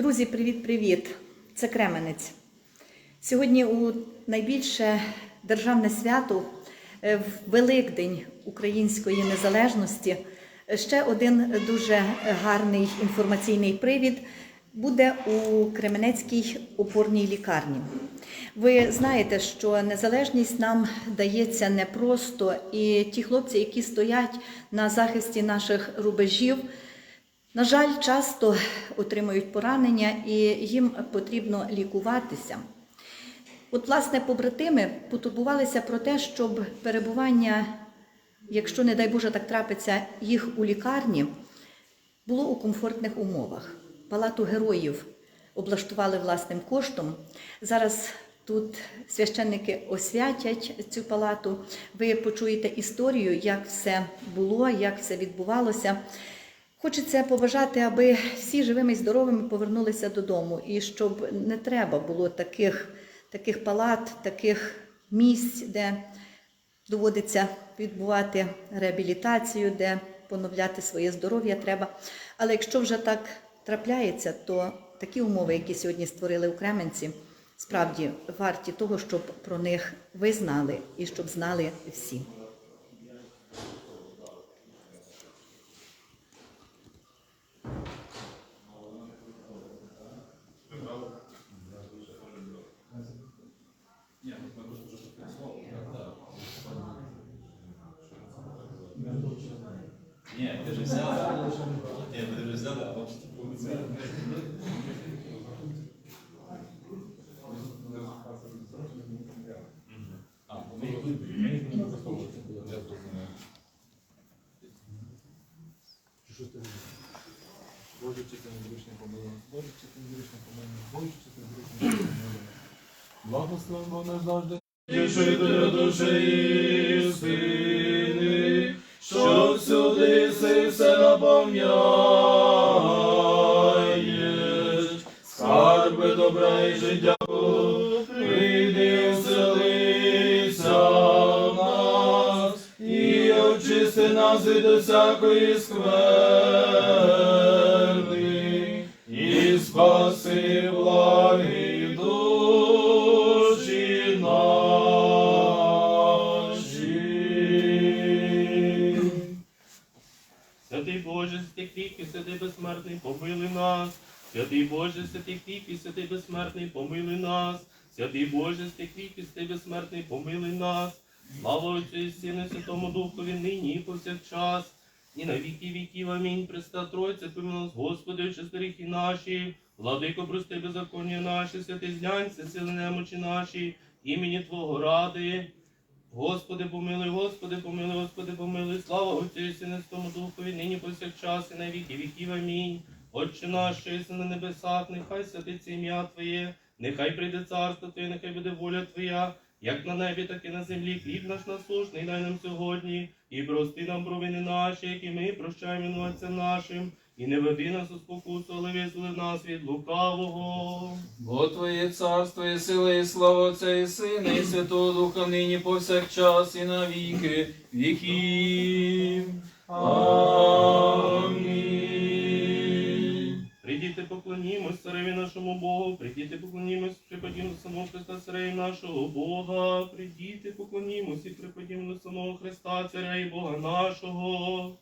Друзі, привіт-привіт! Це Кременець. Сьогодні у найбільше державне свято е, в Великдень Української незалежності. е, Ще один дуже гарний інформаційний привід буде у Кременецькій опорній лікарні. Ви знаєте, що незалежність нам дається непросто, і ті хлопці, які стоять на захисті наших рубежів, на жаль, часто отримують поранення і їм потрібно лікуватися. От, власне, побратими потурбувалися про те, щоб перебування, якщо, не дай Боже, так трапиться, їх у лікарні, було у комфортних умовах. Палату героїв облаштували власним коштом. Зараз тут священники освятять цю палату. Ви почуєте історію, як все було, як все відбувалося. Хочеться побажати, аби всі живими і здоровими повернулися додому, і щоб не треба було таких, таких палат, таких місць, де доводиться відбувати реабілітацію, де поновляти своє здоров'я треба. Але якщо вже так трапляється, то такі умови, які сьогодні створили у Кременці, справді варті того, щоб про них ви знали і щоб знали всі. Ні, ти ж взяла. Ні, ти ж взяла, а от це. А, ми їх не використовувати. Я зрозумів. Боже, чи ти грішний помилуй. Боже, чи ти грішний помилуй. Боже, чи ти грішний помилуй. Благословен Бог наш завжди. Тішителя душі істини, очисти нас від усякої скверни, і спаси благі душі наші. Святий Боже, святий кріпкий, святий безсмертний, помилуй нас. Святий Боже, святий кріпкий, святий безсмертний, помилуй нас. Святий Боже, святий кріпкий, святий безсмертний, помилуй нас. Слава Отцю і Сину, Святому Духові, нині і повсякчас. І на віки віків. Амінь. Преста Тройця, помилуй нас, Господи, очисти наші. Владико, прости беззаконня наші, святий зглянься, сили немочі наші, імені Твого ради. Господи, помилуй, Господи, помилуй, Господи, помилуй, слава Отцю і Святому Духові, нині повсякчас і на віки віків. Амінь. Отче наш, що на небесах, нехай святиться ім'я Твоє, нехай прийде царство Твоє, нехай буде воля Твоя, як на небі, так і на землі. Хліб наш насушний, дай нам сьогодні, і прости нам провини наші, які ми прощаємо винуватцям нашим, і не веди нас у спокусу, але визволи нас від лукавого. Бо Твоє царство і сила, і слава Отця і Сина, і Святого Духа нині повсякчас і на віки віків. Амінь. Поклонімось цареві нашому Богу, прийдіте, поклонімось, припадімо до самого Христа, цареві нашого Бога, прийдіте, поклонімось і припадімо до самого Христа, царя і Бога нашого.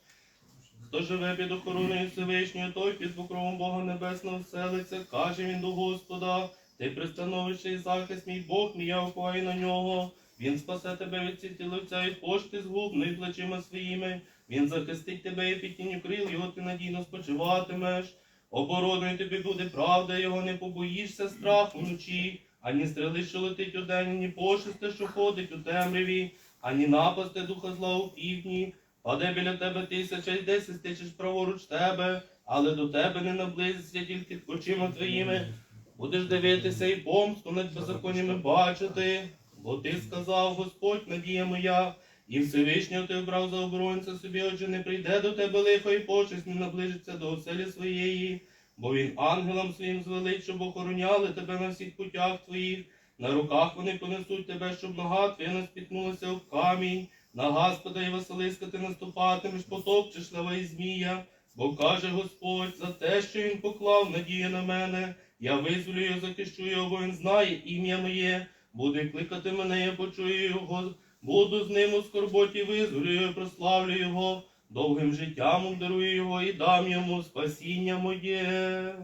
Хто живе під охороною Всевишньої, той під покровом Бога Небесного вселиться, каже він до Господа, ти пристановище і захист мій Бог, мій я уповаю на нього. Він спасе тебе від сітіловця від пошти згубної плечима своїми. Він захистить тебе і під тінню крил, його ти надійно спочиватимеш. Обороною тобі буде правда, його не побоїшся страху вночі, ані стріли, що летить удень, ані пошесте, що ходить у темряві, ані напасти духа зла у півдні. Паде біля тебе тисяча й десять тисяч праворуч тебе, але до тебе не наблизиться тільки очима твоїми. Будеш дивитися і помсту над беззаконнями бачити, бо ти сказав, Господь, надія моя, і Всевишнього ти обрав за оборонця собі, отже, не прийде до тебе лихо і почесть не наближиться до оселі своєї, бо він ангелам своїм звелить, щоб охороняли тебе на всіх путях твоїх. На руках вони понесуть тебе, щоб нога твоя не спіткнулася об камінь. На Господа і Василиска ти наступатимеш, потопчеш лева і змія, Бо каже Господь, за те, що він поклав надію на мене, я визволю захищу його, він знає ім'я моє. Буде кликати мене, я почую його. Буду з ним у скорботі, визволю прославлю його. Довгим життям обдарую його і дам йому спасіння моє.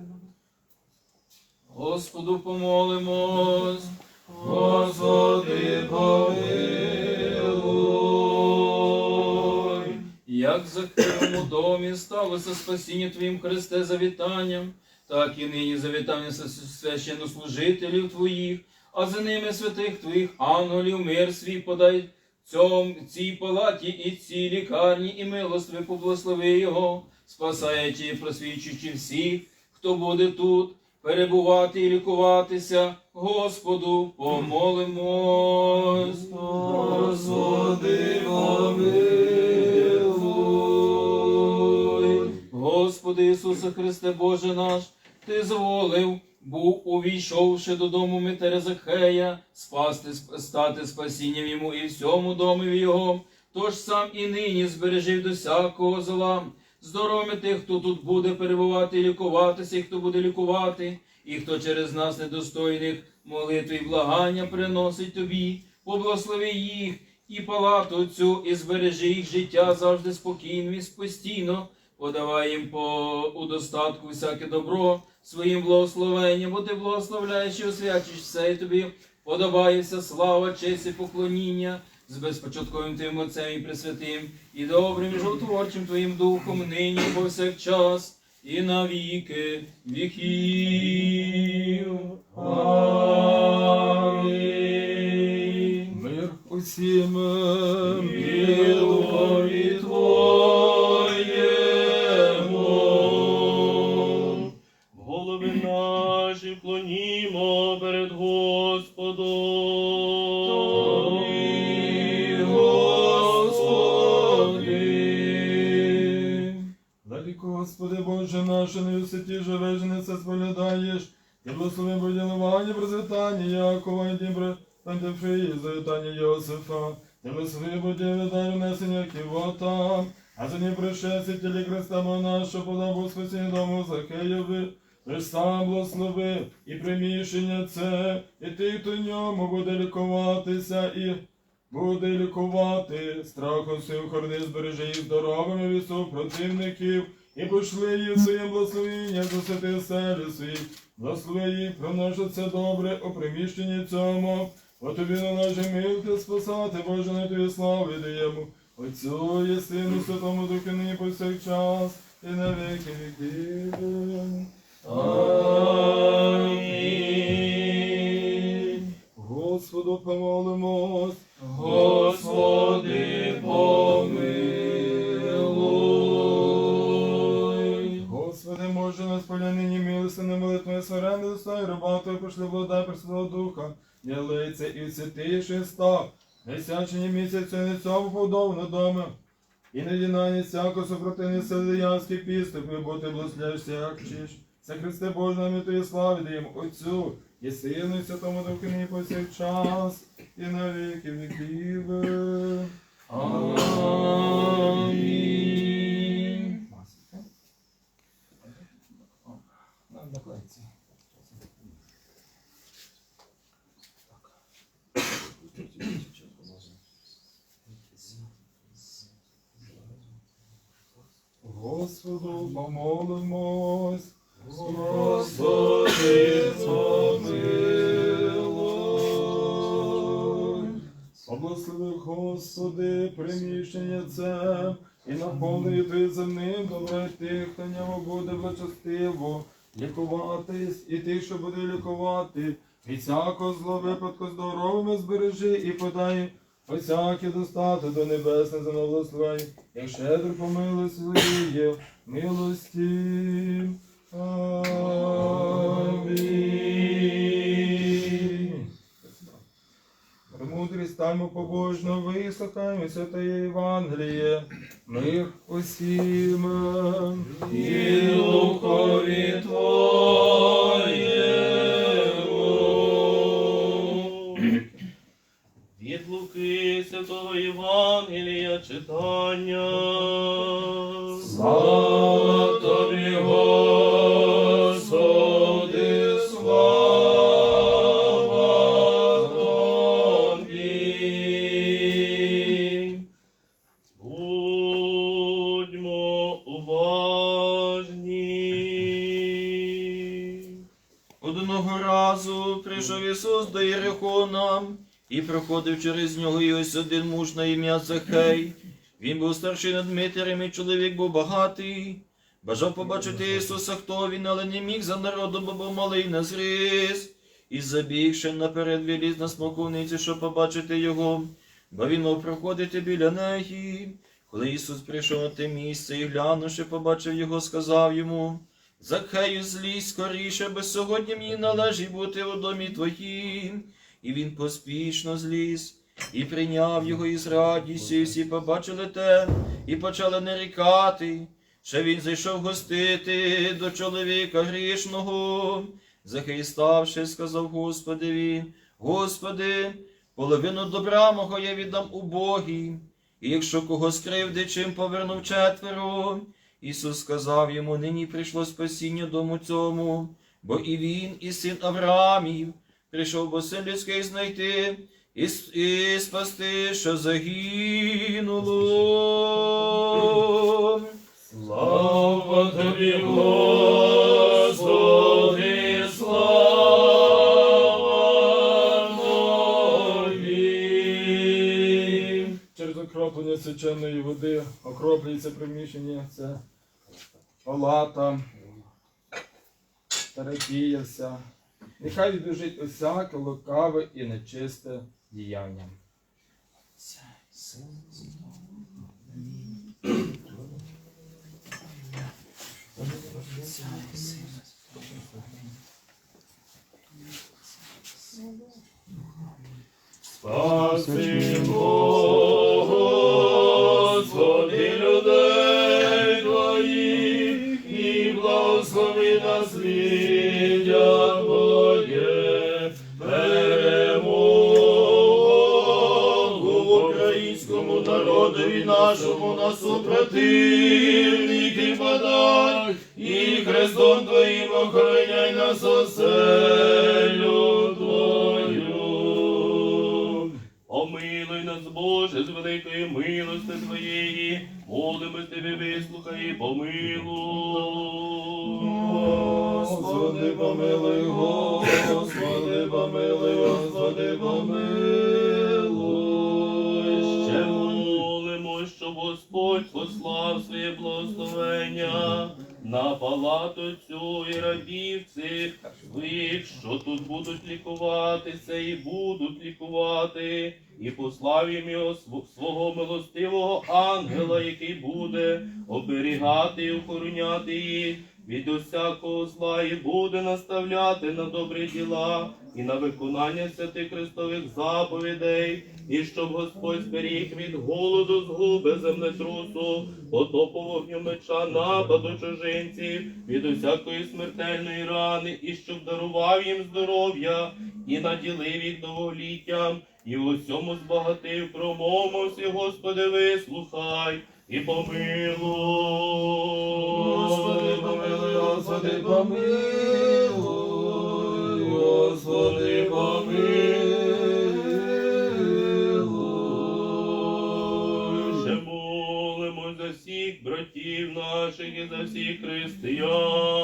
Господу помолимось. Господи, помилуй. Як за у домі сталося спасіння Твоїм Христе завітанням, так і нині завітання священнослужителів Твоїх, а за ними святих Твоїх ангелів мир свій подай цьом, цій палаті і цій лікарні, і милостиві поблагослови його, спасаючи і просвічуючи всіх, хто буде тут перебувати і лікуватися, Господу помолимось. Господи, помилуй. Господи Ісусе Христе, Боже наш, Ти зволив, був увійшовши додому Митаря Захея, спасти, сп- стати спасінням йому і всьому домові його. Тож сам і нині збережив до всякого зла. Здоровими тих, хто тут буде перебувати і лікуватися, і хто буде лікувати, і хто через нас недостойних молитви і благання приносить тобі, поблагослови їх і палату цю, і збережи їх життя завжди спокійним і постійно, подавай їм по у достатку всяке добро своїм благословенням, бо ти благословляєш і освячиш все, і тобі подобається слава, честь і поклоніння з безпочатковим Твоїм Отцем і Пресвятим, і добрим і жовтворчим Твоїм Духом нині повсякчас і на віки віків. І благослови будівлі дай внесення ківота, а за ним пришестя тілі Христа Бога нашого, подав спасіння дому Захеєві, Христа благослови і приміщення це, і ти, хто в ньому буде лікуватися, і буде лікувати, страхом своїм хорни збережи їх здоровими від супротивників, і пошли їх своїм благословенням до святи селі своїх, благослови їх, це добре у приміщенні цьому, бо тобі на належить милки спасати, Боже, на тобі славу даємо. Отцю і Сину, Святому Духу, нині повсякчас, і на віки віків. Амінь. Господу помолимось. Господи, помилуй. Господи, може нас полянині милостиною молитвою сваренди достай, раба Твоя пошли Пресвятого Духа, не лиця і святийший став, Несячені місяцю не цьому подов на дома, і не дінання всяко супротивні сили янські піступи, бо ти благословляєшся, як вчиш. Це Христе Боже, нам і Твої слави даємо Отцю, і Сину, і Святому Духу, нині повсякчас, і на віки віків. Амінь. Господу помолимось. Господи, помилуй. Поблагослови, Господи, приміщення це, і наповни ти земним добре тих, хто ньому буде влачостиво лікуватись, і тих, що буде лікувати, від всякого зло випадку здоровими збережи і подай всякі достати до небесне за як щедро помилуй своїє милості. Амінь. Премудрість станьмо побожно, вислухаймо святої Євангеліє, мир усім. І духові Твоєму. Святого Євангелія читання. Слава тобі, Господи, слава тобі. Будьмо уважні. Одного разу прийшов Ісус до Єрихона, і проходив через нього і ось один муж на ім'я Захей. Він був старший над Дмитрем, і чоловік був багатий. Бажав побачити Ісуса, хто він, але не міг за народом, бо був малий на зріс. І забігши наперед виліз на смоковниці, щоб побачити його, бо він мав проходити біля неї. Коли Ісус прийшов на те місце і глянувши, побачив його, сказав йому, Закхею, злізь скоріше, бо сьогодні мені належить бути у домі твоїм. І він поспішно зліз і прийняв його із радістю, і всі побачили те, і почали нарікати, що він зайшов гостити до чоловіка грішного. Захей ставши, сказав Господеві, Господи, половину добра мого я віддам убогій, і якщо кого скривди, чим повернув четверо. Ісус сказав йому, нині прийшло спасіння дому цьому, бо і він, і син Авраамів, прийшов бо син людський знайти і, і спасти, що загинуло. Слава тобі, Господи, слава тобі. Через окроплення свяченої води окроплюється приміщення, це палата, терапія вся. Нехай відбіжить усяке лукаве і нечисте діяння. Спаси, Господи, нашому на і подай, і Христом Твоїм охороняй нас оселю на палату цю і рабів цих твих, що тут будуть лікуватися і будуть лікувати, і послав їм його св- свого милостивого ангела, який буде оберігати і охороняти їх від усякого зла і буде наставляти на добрі діла і на виконання святих Христових заповідей, і щоб Господь зберіг від голоду, згуби, землетрусу, потопу вогню меча, нападу чужинців, від усякої смертельної рани, і щоб дарував їм здоров'я і наділив їх довголіттям, і в усьому збагатив промовився, Господи, вислухай і помилуй. Господи, помилуй, Господи, помилуй, Господи, помилуй. Ще молимось за всіх братів наших і за всіх християн.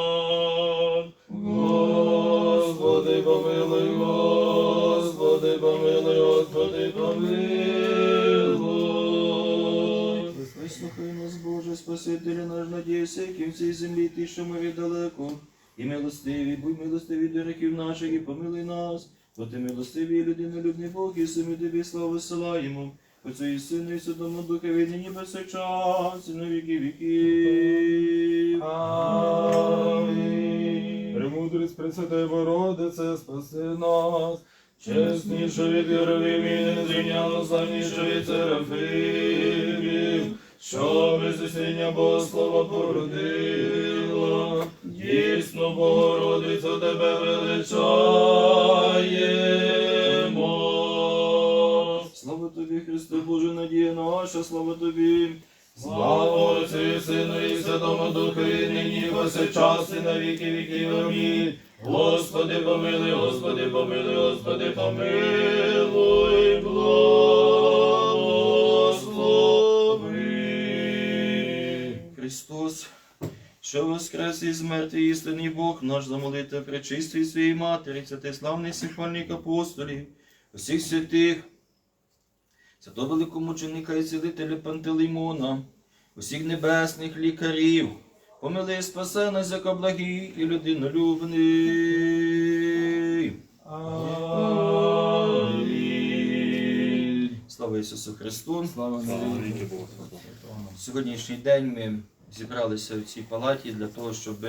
Наш, в цій землі ти, що ми віддалеко. І милостиві, будь милостиві до гріхів наших, і помилуй нас. Бо ти милостивий і людинолюбний Бог, і самі тобі славу силаємо. Отцю і Сину, і Святому Духові, нині повсякчас, і на віки віків. Амінь. Премудрість Пресвятої Богородице, спаси нас. Чесніше від Яровим і незрівняно славніше від Серафимів, що без усіння Богослова породила, дійсно Богородицю тебе величаємо. Слава тобі, Христе Боже, надія наша, слава тобі. Слава Отцю і Сину і Святому Духові, нині і повсякчас і на віки віків. Амінь. Господи, помилуй, Господи, помилуй, Господи, помилуй, мертвих істинний Бог наш замолити пречистої своєї матері, святий славний симфольник апостолів, усіх святих, святого великомученика і цілителя Пантелеймона, усіх небесних лікарів, помили спасе нас, яка благий і людинолюбний. Слава Ісусу Христу! Слава Богу. Сьогоднішній день ми зібралися в цій палаті для того, щоб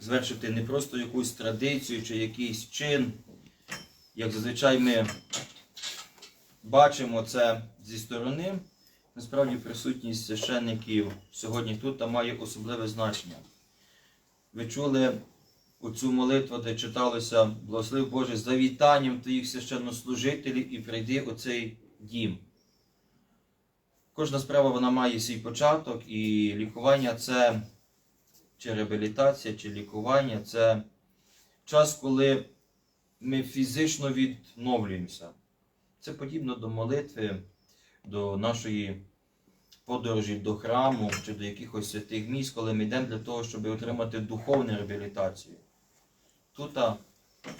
звершити не просто якусь традицію чи якийсь чин. Як зазвичай ми бачимо це зі сторони, насправді присутність священників сьогодні тут та має особливе значення. Ви чули оцю молитву, де читалося Благослов Боже за вітанням твоїх священнослужителів і прийди у цей дім. Кожна справа вона має свій початок, і лікування це чи реабілітація, чи лікування це час, коли ми фізично відновлюємося. Це подібно до молитви, до нашої подорожі до храму чи до якихось святих місць, коли ми йдемо для того, щоб отримати духовну реабілітацію. Тут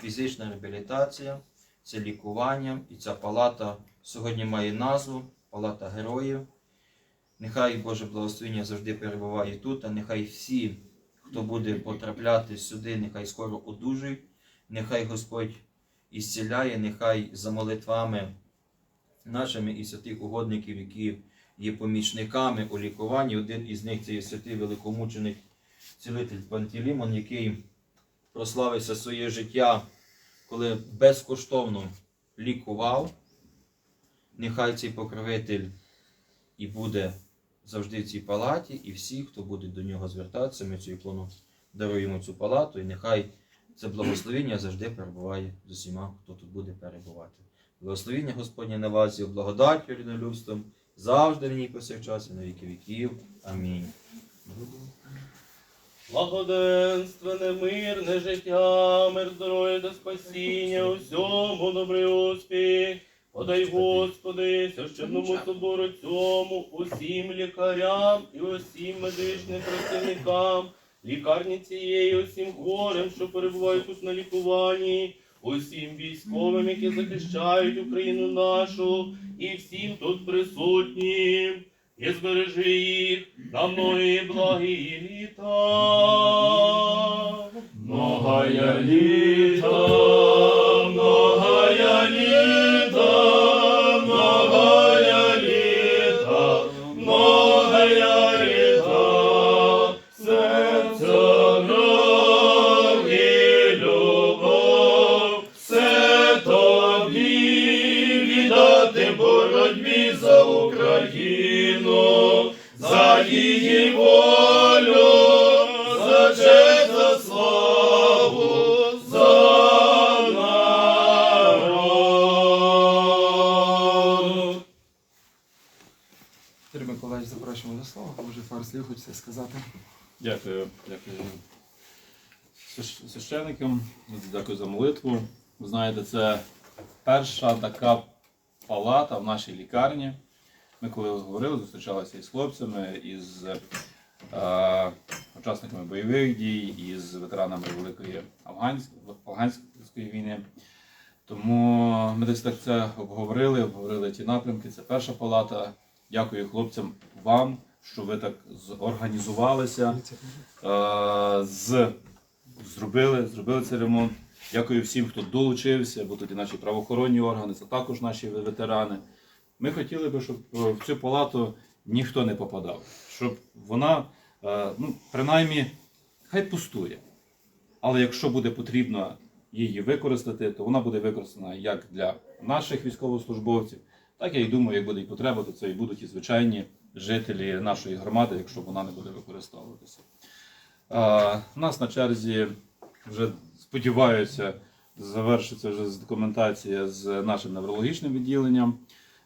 фізична реабілітація, це лікування, і ця палата сьогодні має назву Палата Героїв. Нехай Боже благословення завжди перебуває тут, а нехай всі, хто буде потрапляти сюди, нехай скоро одужують, нехай Господь ісціляє, нехай за молитвами нашими і святих угодників, які є помічниками у лікуванні. Один із них це є святий великомученик, цілитель Пантелімон, який прославився своє життя, коли безкоштовно лікував. Нехай цей покровитель і буде завжди в цій палаті, і всі, хто буде до нього звертатися, ми цю ікону даруємо цю палату, і нехай це благословення завжди перебуває з усіма, хто тут буде перебувати. Благословення Господнє на вас і благодаттю ріднолюбством, завжди нині повсякчас і на віки віків. Амінь. Благоденственне, мирне життя, мир здоров'я та спасіння, усьому добрий успіх. Подай, Господи, священному собору цьому, усім лікарям і усім медичним працівникам, лікарні цієї, усім хворим, що перебувають тут на лікуванні, усім військовим, які захищають Україну нашу, і всім тут присутнім. І збережи їх на многі благі літа. Многая літа, многая літа, Пару хочеться сказати. Дякую, дякую свящ- священикам, дякую за молитву. Ви знаєте, це перша така палата в нашій лікарні. Ми коли говорили, зустрічалися із хлопцями, із е, учасниками бойових дій, із ветеранами Великої Афганської, Афганської війни. Тому ми десь так це обговорили, обговорили ті напрямки. Це перша палата. Дякую хлопцям вам, що ви так зорганізувалися, е, з, зробили, зробили цей ремонт. Дякую всім, хто долучився, бо тут і наші правоохоронні органи, це також наші ветерани. Ми хотіли би, щоб е, в цю палату ніхто не попадав, щоб вона, е, ну, принаймні, хай пустує. Але якщо буде потрібно її використати, то вона буде використана як для наших військовослужбовців, так я і думаю, як буде і потреба, то це і будуть і звичайні жителі нашої громади, якщо вона не буде використовуватися. У нас на черзі вже сподіваюся, завершиться вже документація з нашим неврологічним відділенням.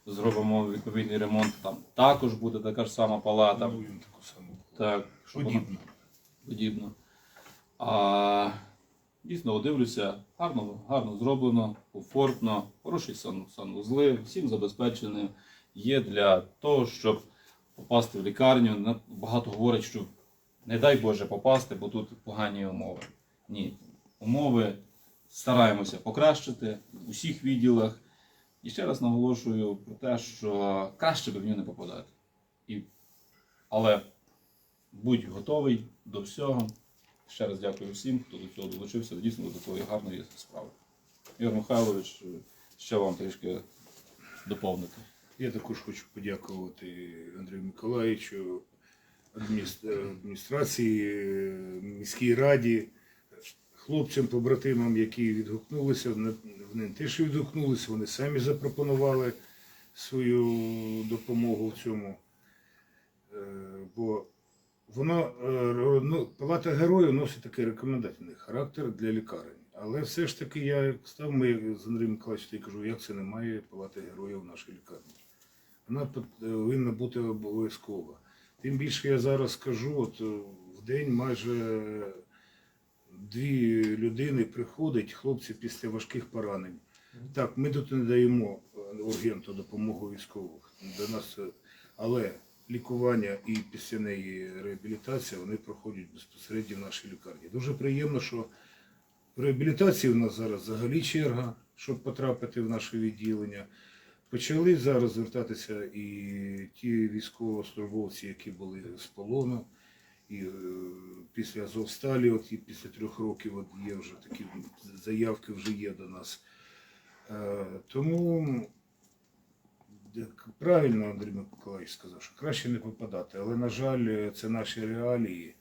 Зробимо відповідний ремонт. Там також буде така ж сама палата. Так, щоб вона- подібно. А, дійсно, дивлюся, гарно, гарно зроблено, комфортно, хороші сан, санвузли, всім забезпечені є для того, щоб попасти в лікарню. Багато говорять, що не дай Боже попасти, бо тут погані умови. Ні. Умови стараємося покращити в усіх відділах. І ще раз наголошую про те, що краще би в нього не попадати. І... Але будь готовий до всього. Ще раз дякую всім, хто до цього долучився, дійсно до такої гарної справи. Ігор Михайлович, ще вам трішки доповнити. Я також хочу подякувати Андрію Миколаївичу, адміністрації, міській раді, хлопцям, побратимам, які відгукнулися. Вони- Вони не те, що відгукнулися, вони самі запропонували свою допомогу в цьому. Е, Бо воно, е, ну, палата героїв носить такий рекомендательний характер для лікарень. Але все ж таки я став, ми з Андрієм Миколаївичем кажу, як це немає палати героїв в нашій лікарні. Вона повинна бути обов'язкова. Тим більше я зараз скажу, от е, в день майже дві людини приходять, хлопці після важких поранень. Так, ми тут не даємо е, ургенту допомогу військових. До нас, е, але лікування і після неї реабілітація вони проходять безпосередньо в нашій лікарні. Дуже приємно, що в реабілітації в нас зараз взагалі черга, щоб потрапити в наше відділення. Почали зараз звертатися і ті військовослужбовці, які були з полону, і е, після Азовсталі, от і після трьох років от є вже такі заявки вже є до нас. Е, Тому правильно Андрій Миколаївич сказав, що краще не попадати. Але, на жаль, це наші реалії.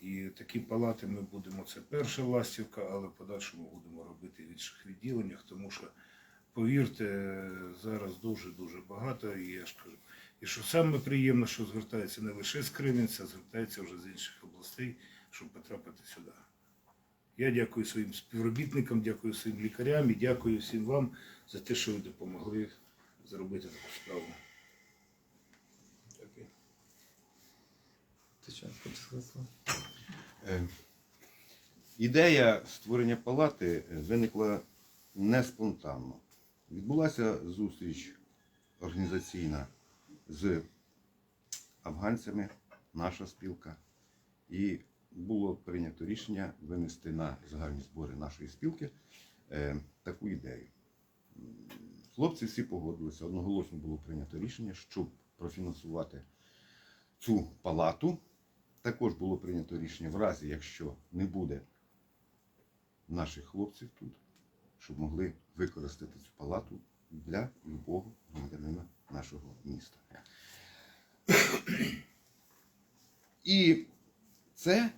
І такі палати ми будемо. Це перша ластівка, але в подальшому будемо робити в інших відділеннях, тому що повірте, зараз дуже-дуже багато, і я ж кажу. І що саме приємно, що звертаються не лише з Кремінця, а звертаються вже з інших областей, щоб потрапити сюди. Я дякую своїм співробітникам, дякую своїм лікарям і дякую всім вам за те, що ви допомогли зробити таку справу. Дякую. Ти? Е, Ідея створення палати е, виникла не спонтанно. Відбулася зустріч організаційна з афганцями, наша спілка, і було прийнято рішення винести на загальні збори нашої спілки е, таку ідею. Хлопці всі погодилися, одноголосно було прийнято рішення, щоб профінансувати цю палату. Також було прийнято рішення в разі, якщо не буде наших хлопців тут, щоб могли використати цю палату для любого громадянина нашого міста. І це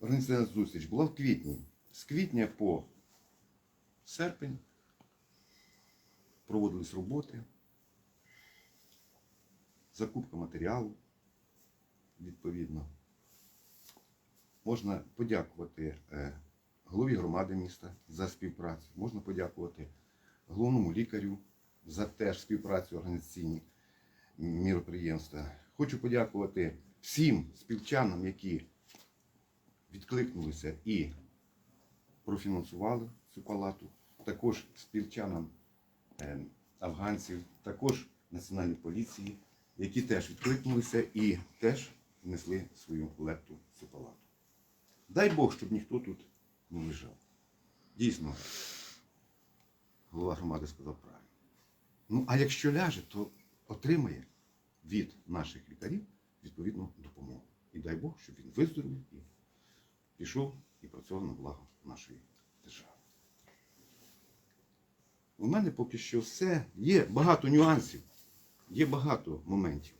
організаційна зустріч була в квітні. З квітня по серпень проводились роботи, закупка матеріалу відповідно. Можна подякувати е, голові громади міста за співпрацю. Можна подякувати головному лікарю за теж співпрацю організаційні міроприємства. Хочу подякувати всім співчанам, які відкликнулися і профінансували цю палату, також співчанам е, афганців, також Національній поліції, які теж відкликнулися і теж внесли свою лепту в цю палату. Дай Бог, щоб ніхто тут не лежав. Дійсно, голова громади сказав правильно. Ну, а якщо ляже, то отримає від наших лікарів відповідну допомогу. І дай Бог, щоб він виздоровів і пішов і працював на благо нашої держави. У мене поки що все. Є багато нюансів, є багато моментів,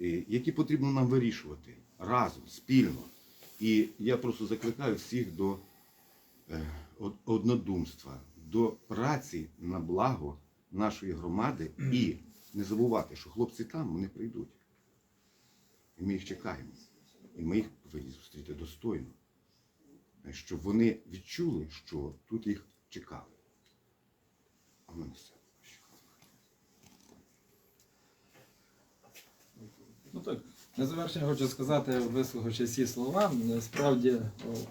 е, які потрібно нам вирішувати разом, спільно. І я просто закликаю всіх до однодумства, до праці на благо нашої громади і не забувати, що хлопці там вони прийдуть. І ми їх чекаємо. І ми їх повинні зустріти достойно. Е, Щоб вони відчули, що тут їх чекали. А в мене все. Ну так, На завершення хочу сказати, вислухавши ці слова, насправді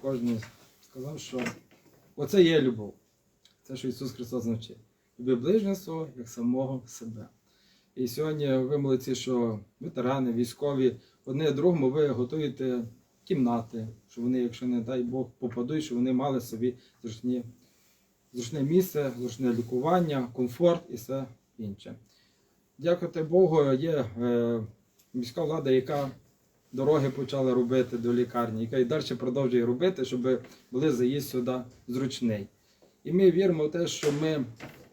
кожен сказав, що оце є любов. Це, що Ісус Христос навчив. Люби ближнього свого, як самого себе. І сьогодні ви молодці, що ветерани, військові, одне другому ви готуєте кімнати, що вони, якщо не дай Бог, попадуть, що вони мали собі зручні, зручне місце, зручне лікування, комфорт і все інше. Дякувати Богу, є е, міська влада, яка дороги почала робити до лікарні, яка і далі продовжує робити, щоб були заїзд сюди зручний. І ми віримо в те, що ми,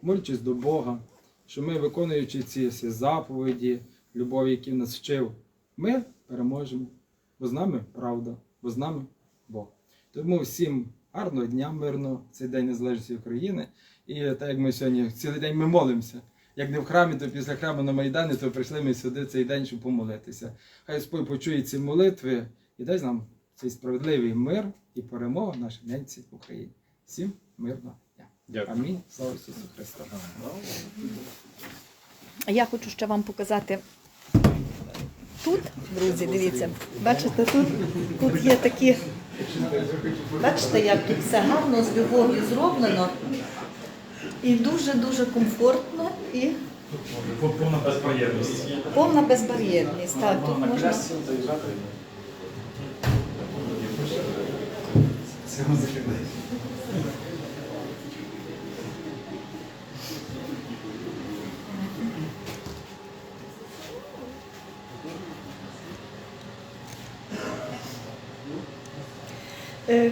молячись до Бога, що ми, виконуючи ці всі заповіді, любові, які нас вчив, ми переможемо. Бо з нами правда, бо з нами Бог. Тому всім гарного дня, мирного, цей День Незалежності України. І так як ми сьогодні цілий день ми молимося. Як не в храмі, то після храму на Майдані, то прийшли ми сюди цей день, щоб помолитися. Хай Господь почує ці молитви і дасть нам цей справедливий мир і перемогу нашій ненці в Україні. Всім мирного дня. Дякую. Амінь. Слава Ісусу Христу. А я хочу ще вам показати тут, друзі, дивіться, бачите, тут, тут є такі, бачите, як тут все гарно з любов'ю зроблено. І дуже-дуже комфортно і Повна безприємність. повна безбар'єрність. Так, тут можна. Е,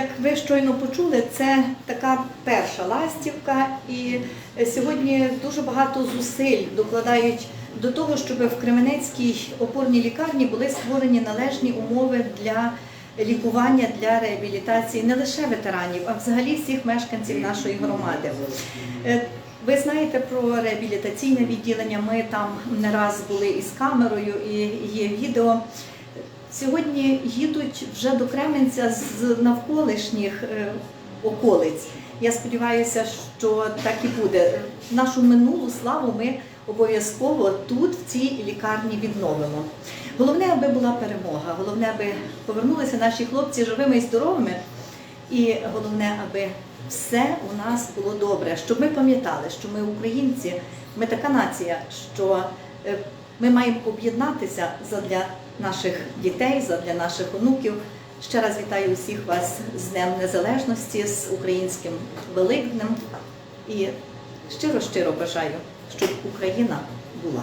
Як ви щойно почули, це така перша ластівка, і е, сьогодні дуже багато зусиль докладають до того, щоб в Кременецькій опорній лікарні були створені належні умови для лікування для реабілітації не лише ветеранів, а взагалі всіх мешканців нашої громади. Е, Ви знаєте про реабілітаційне відділення. Ми там не раз були із камерою, і є відео. Сьогодні їдуть вже до Кременця з навколишніх е, околиць. Я сподіваюся, що так і буде. Нашу минулу славу ми обов'язково тут, в цій лікарні, відновимо. Головне, аби була перемога, головне, аби повернулися наші хлопці живими і здоровими. І головне, аби все у нас було добре, щоб ми пам'ятали, що ми українці, ми така нація, що е, ми маємо об'єднатися задля наших дітей, задля наших онуків. Ще раз вітаю усіх вас з Днем Незалежності, з українським Великднем і щиро-щиро бажаю, щоб Україна була.